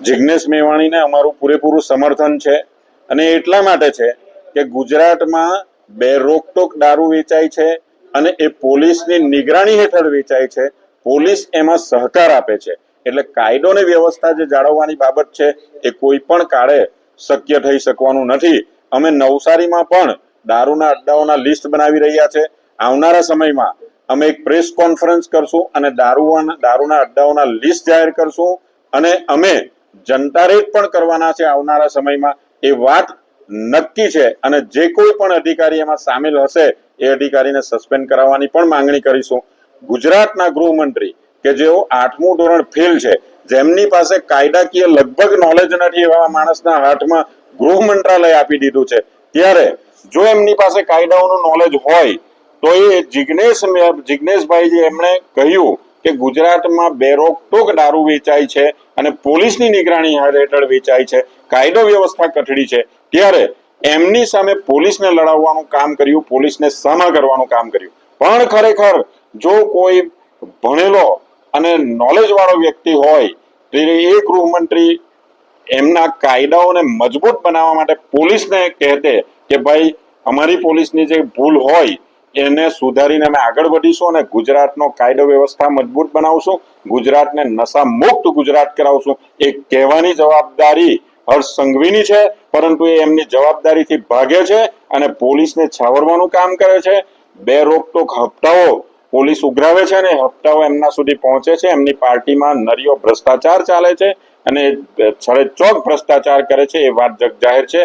જિજ્ઞેશ મેવાણીને અમારું પૂરેપૂરું સમર્થન છે અને એટલા માટે છે કે ગુજરાતમાં બે રોકટોક દારૂ વેચાય છે અને એ પોલીસની નિગરાણી હેઠળ વેચાય છે. પોલીસ એમાં સહકાર આપે છે. એટલે કાયદો ને વ્યવસ્થા જે જાળવવાની બાબત છે એ કોઈ પણ કાળે શક્ય થઈ શકવાનું નથી. અમે નવસારીમાં પણ દારૂના અડ્ડાઓના લિસ્ટ બનાવી રહ્યા છે. આવનારા સમયમાં અમે એક પ્રેસ કોન્ફરન્સ કરશું અને દારૂના દારૂના અડ્ડાઓના લિસ્ટ જાહેર કરશું અને અમે જનતા રેટ પણ કરવાના છે આવનારા સમયમાં. એ વાત નક્કી છે અને જે કોઈ પણ અધિકારી એમાં સામેલ હશે, એ અધિકારીને સસ્પેન્ડ કરાવવાની પણ માંગણી કરીશું. ગુજરાતના ગૃહમંત્રી, કે જેઓ આઠમું ધોરણ ફેલ છે, જેમની પાસે કાયદાકીય લગભગ નોલેજ નથી એવા માણસના હાથમાં ગૃહ મંત્રાલય આપી દીધું છે. ત્યારે જો એમની પાસે કાયદાઓનું નોલેજ હોય, તો એ જિજ્ઞેશ જિજ્ઞેશભાઈ જે એમણે કહ્યું કે ગુજરાતમાં બેરોકટોક દારૂ વેચાય છે અને પોલીસની નિગરાણી હેઠળ વેચાય છે. કાયદો વ્યવસ્થા કઠડી છે. ત્યારે એમની સામે પોલીસને લડાવવાનું કામ કર્યું, પોલીસને સામા કરવાનું કામ કર્યું. પણ ખરેખર જો કોઈ ભણેલો અને નોલેજ વાળો વ્યક્તિ હોય, તો એ ગૃહમંત્રી એમના કાયદાઓને મજબૂત બનાવવા માટે પોલીસને કહેતે કે ભાઈ, અમારી પોલીસની જે ભૂલ હોય એને સુધારીને અમે આગળ વધીશું અને ગુજરાતનો કાયદો વ્યવસ્થા મજબૂત બનાવશું, ગુજરાતને નશા મુક્ત ગુજરાત કરાવશું. એ કહેવાની જવાબદારી હર્ષ સંઘવીની છે, પરંતુ એ એમની જવાબદારીથી ભાગે છે અને પોલીસને છાવરવાનું કામ કરે છે. બે રોકટોક હપ્તાઓ પોલીસ ઉઘરાવે છે અને હપ્તાઓ એમના સુધી પહોંચે છે. એમની પાર્ટીમાં નરિયો ભ્રષ્ટાચાર ચાલે છે અને છરે ચોક ભ્રષ્ટાચાર કરે છે એ વાત જગ જાહેર છે.